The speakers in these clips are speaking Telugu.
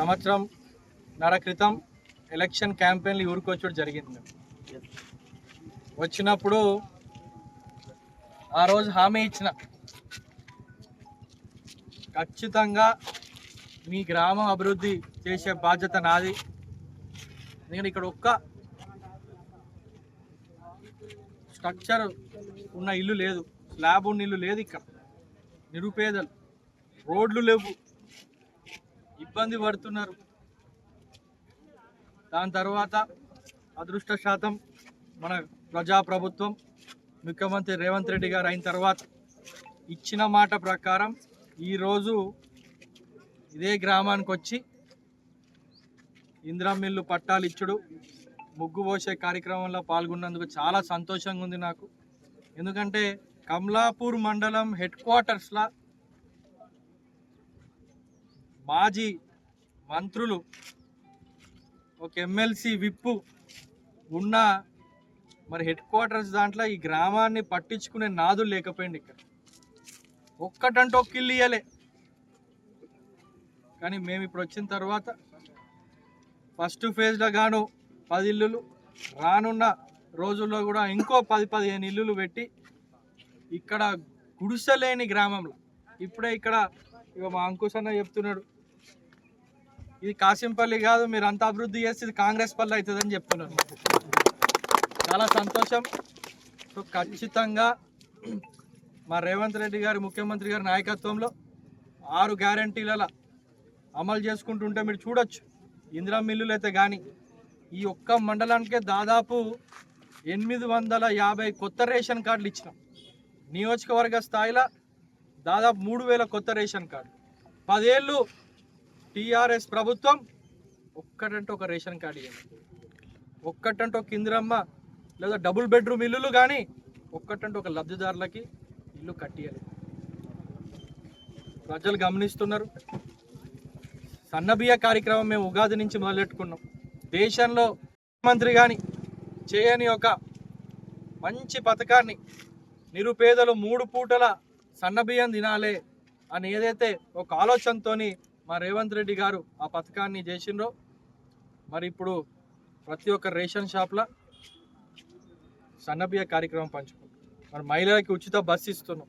సంవత్సరం నర క్రితం ఎలక్షన్ క్యాంపెయిన్లు ఊరికొచ్చడం జరిగింది. వచ్చినప్పుడు ఆ రోజు హామీ ఇచ్చిన. ఖచ్చితంగా మీ గ్రామం అభివృద్ధి చేసే బాధ్యత నాది. ఎందుకంటే ఇక్కడ ఒక్క స్ట్రక్చర్ ఉన్న ఇల్లు లేదు. స్లాబ్ ఉన్న ఇల్లు లేదు ఇక్కడ. నిరుపేదలు. రోడ్లు లేవు. ఇబ్బంది పడుతున్నారు. దాని తర్వాత అదృష్ట శాతం మన ప్రజాప్రభుత్వం ముఖ్యమంత్రి రేవంత్ రెడ్డి గారు అయిన తర్వాత ఇచ్చిన మాట ప్రకారం ఈరోజు ఇదే గ్రామానికి వచ్చి ఇందిరా మిల్లు పట్టాలు ఇచ్చుడు ముగ్గు పోసే కార్యక్రమంలో పాల్గొన్నందుకు చాలా సంతోషంగా ఉంది నాకు. ఎందుకంటే కమలాపూర్ మండలం హెడ్ క్వార్టర్స్లో మాజీ మంత్రులు ఒక ఎమ్మెల్సీ విప్పు ఉన్న మరి హెడ్ క్వార్టర్స్ దాంట్లో ఈ గ్రామాన్ని పట్టించుకునే నాదులు లేకపోయింది ఇక్కడ. ఒక్కటంటే ఒక్క ఇల్లు ఇయ్యలే. కానీ మేము ఇప్పుడు వచ్చిన తర్వాత ఫస్ట్ ఫేజ్లో గాను పది ఇల్లులు రానున్న రోజుల్లో కూడా ఇంకో పది పదిహేను ఇల్లులు పెట్టి ఇక్కడ గుడిసెలేని గ్రామంలో. ఇప్పుడే ఇక్కడ ఇక మా అంకుష్ అన్న చెప్తున్నాడు. ఇది కాశింపల్లి కాదు మీరు అంత అభివృద్ధి చేస్తే ఇది కాంగ్రెస్ పల్లె అవుతుందని చెప్తున్నారు చాలా సంతోషం. సో ఖచ్చితంగా మా రేవంత్ రెడ్డి గారి ముఖ్యమంత్రి గారి నాయకత్వంలో ఆరు గ్యారంటీల అమలు చేసుకుంటుంటే మీరు చూడొచ్చు. ఇందిరా మిల్లులు అయితే కానీ ఈ ఒక్క మండలానికే దాదాపు ఎనిమిది వందల యాభై కొత్త రేషన్ కార్డులు ఇచ్చినాం. నియోజకవర్గ స్థాయిలో దాదాపు మూడు వేల కొత్త రేషన్ కార్డు. పదేళ్ళు టీఆర్ఎస్ ప్రభుత్వం ఒక్కటంటే ఒక రేషన్ కార్డు ఇవ్వండి ఒక్కటంటే ఒక ఇందిరమ్మ లేదా డబుల్ బెడ్రూమ్ ఇల్లులు కానీ ఒక్కటంటే ఒక లబ్ధిదారులకి ఇల్లు కట్టియాలి ప్రజలు గమనిస్తున్నారు. సన్నబియ్య కార్యక్రమం మేము ఉగాది నుంచి మొదలెట్టుకున్నాం. దేశంలో ముఖ్యమంత్రి కానీ చేయని ఒక మంచి పథకాన్ని నిరుపేదలు మూడు పూటల సన్నబియ్యం తినాలే అని ఏదైతే ఒక ఆలోచనతో మా రేవంత్ రెడ్డి గారు ఆ పథకాన్ని చేసిండ్రో మరి ఇప్పుడు ప్రతి ఒక్క రేషన్ షాప్లో సన్నబియ్య కార్యక్రమం పంచుకుంటాం మరి మహిళలకి ఉచిత బస్సు ఇస్తున్నాం.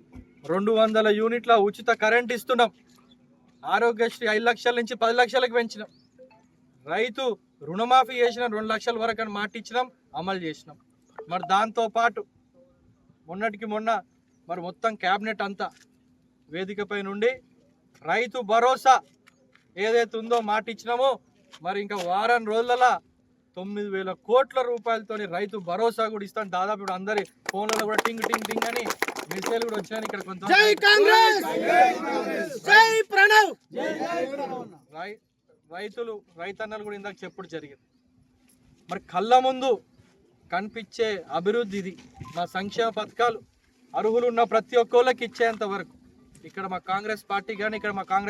రెండు వందల యూనిట్ల ఉచిత కరెంట్ ఇస్తున్నాం. ఆరోగ్యశ్రీ ఐదు లక్షల నుంచి పది లక్షలకు పెంచినాం. రైతు రుణమాఫీ చేసిన రెండు లక్షల వరకు అని మాట ఇచ్చినాం అమలు చేసినాం. మరి దాంతో పాటు మొన్నటికి మొన్న మరి మొత్తం క్యాబినెట్ అంతా వేదికపై నుండి రైతు భరోసా ఏదైతే ఉందో మాట ఇచ్చినామో మరి ఇంకా వారం రోజులలో తొమ్మిది వేల కోట్ల రూపాయలతోని రైతు భరోసా కూడా ఇస్తాం. దాదాపు ఇప్పుడు అందరి ఫోన్లలో కూడా టింగ్ టింగ్ టింగ్ అని మెసేజ్లు కూడా వచ్చాయని ఇక్కడ కొంత రైతులు రైతన్నలు కూడా ఇందాక చెప్పుడు జరిగింది. మరి కళ్ళ ముందు కనిపించే అభివృద్ధి ఇది. మా సంక్షేమ పథకాలు అర్హులు ఉన్న ప్రతి ఒక్కళ్ళకి ఇచ్చేంత వరకు. ఇక్కడ మా కాంగ్రెస్ పార్టీ కానీ ఇక్కడ మా కాంగ్రెస్